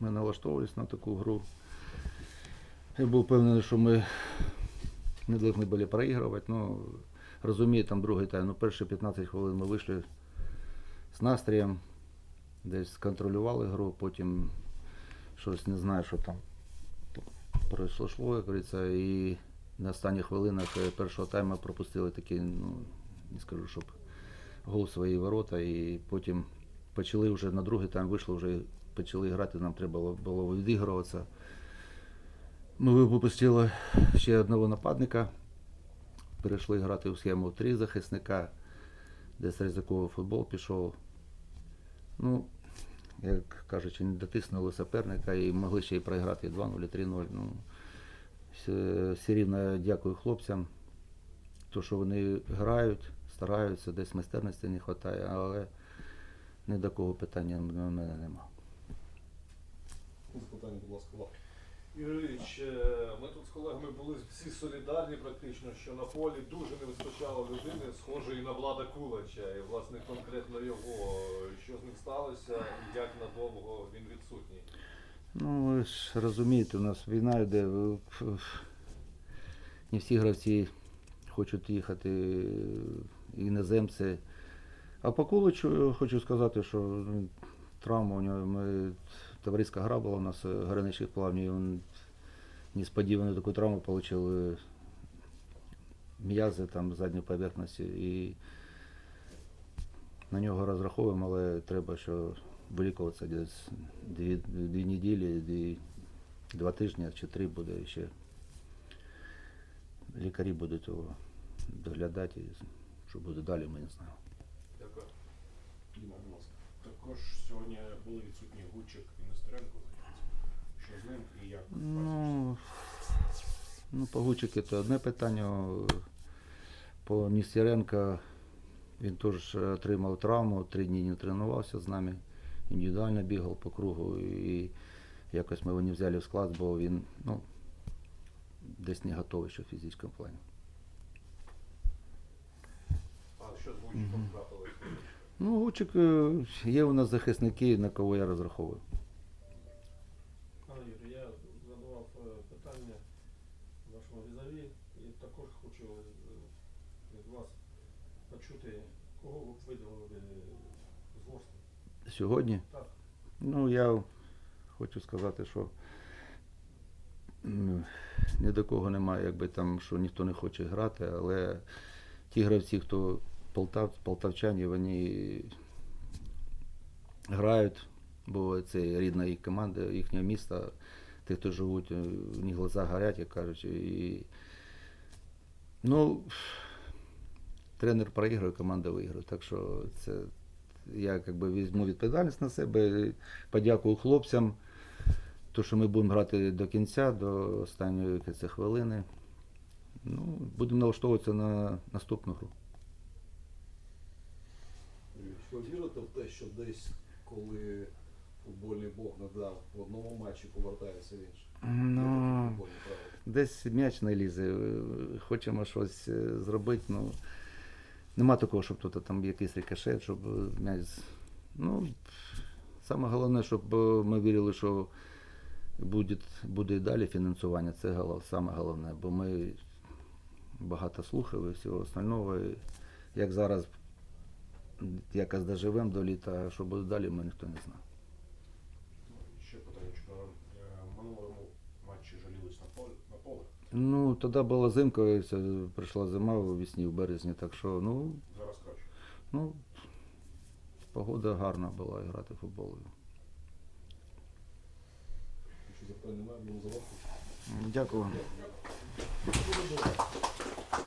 Ми налаштовувалися на таку гру. Я був впевнений, що ми не повинні були проігрувати. Ну, розумію, там другий тайм. Ну, перші 15 хвилин ми вийшли з настроєм, десь контролювали гру, потім щось не знаю, що там пройшло, як говориться, і на останніх хвилинах е, першого тайму пропустили такі, ну, не скажу, щоб гол свої ворота, і потім почали вже на другий тайм вийшли, вже почали грати, нам треба було- відігруватися. Ми випустили ще одного нападника, перейшли грати в схему три захисника, десь ризиковий футбол пішов. Ну, як кажучи, не дотиснули суперника і могли ще й проіграти 2-0, 3-0. Ну, все, все рівно дякую хлопцям, то, що вони грають, стараються, десь майстерності не вистачає, але ні до кого питання в мене нема. Запитання, будь ласка, вам. Юрійович, е, ми тут з колегами були всі солідарні практично, що на полі дуже не вистачало людини, схожої на Влада Кулача. І власне конкретно його, що з ним сталося і як надовго він відсутній. Ну, ви ж розумієте, у нас війна йде. Не всі гравці хочуть їхати, е, іноземці. А по Куличу хочу сказати, що ну, травма у нього. Ми, товариська гра була у нас е, граничних плавнів. Він несподівано таку травму отримав м'язи там задньої поверхності. І на нього розраховуємо, але треба, що вилікуватися десь дві, дві неділі, дві, два тижні чи три буде ще. Лікарі будуть його доглядати, що буде далі, ми не знаємо. Дякую. Діма, будь ласка. Також сьогодні були відсутні Гучик. Що з ним і як? Ну, ну Погучики це одне питання. По Ністеренка він теж отримав травму, три дні не тренувався з нами, індивідуально бігав по кругу. І якось ми його не взяли в склад, бо він ну, десь не готовий ще в фізичному плані. А що з Гучиком трапилось? Ну, Гучик, е, є у нас захисники, на кого я розраховую. Також хочу е, від вас почути, кого ви б виділили з Ворскли. Сьогодні Так. Ну, я хочу сказати, що ні до кого немає, якби там, що ніхто не хоче грати, але ті гравці, хто полтав, полтавчані, вони грають, бо це рідна їх команда, їхнього міста, ті, хто живуть, е, у них глаза горять, як кажуть. І, ну, тренер проігрує, команда виграє. Так що це я якби візьму відповідальність на себе, подякую хлопцям, то, що ми будемо грати до кінця, до останньої хвилини. Ну, будемо налаштовуватися на наступну гру. Ви вірите в те, що десь, коли футбольний Бог не дав в одному матчі, повертається в інший? Ну. Десь м'яч не лізе. е, Хочемо щось е, зробити. Ну, нема такого, щоб тут там якийсь рикошет, щоб е, м'яч. Ну, саме головне, щоб ми вірили, що буде, буде і далі фінансування. Це голов- саме головне, бо ми багато слухали всього остального. Як зараз якось доживемо до літа, що буде далі, ми ніхто не знає. Ще питаннячко. Е, В минулому матчі жалілись на поле, на поле. Ну, тоді була зимка, і все, прийшла зима у весні, в березні, так що, ну, Зараз краще. Ну, погода гарна була грати в футбол. Якщо запитань немає, будемо. Дякую. Дякую.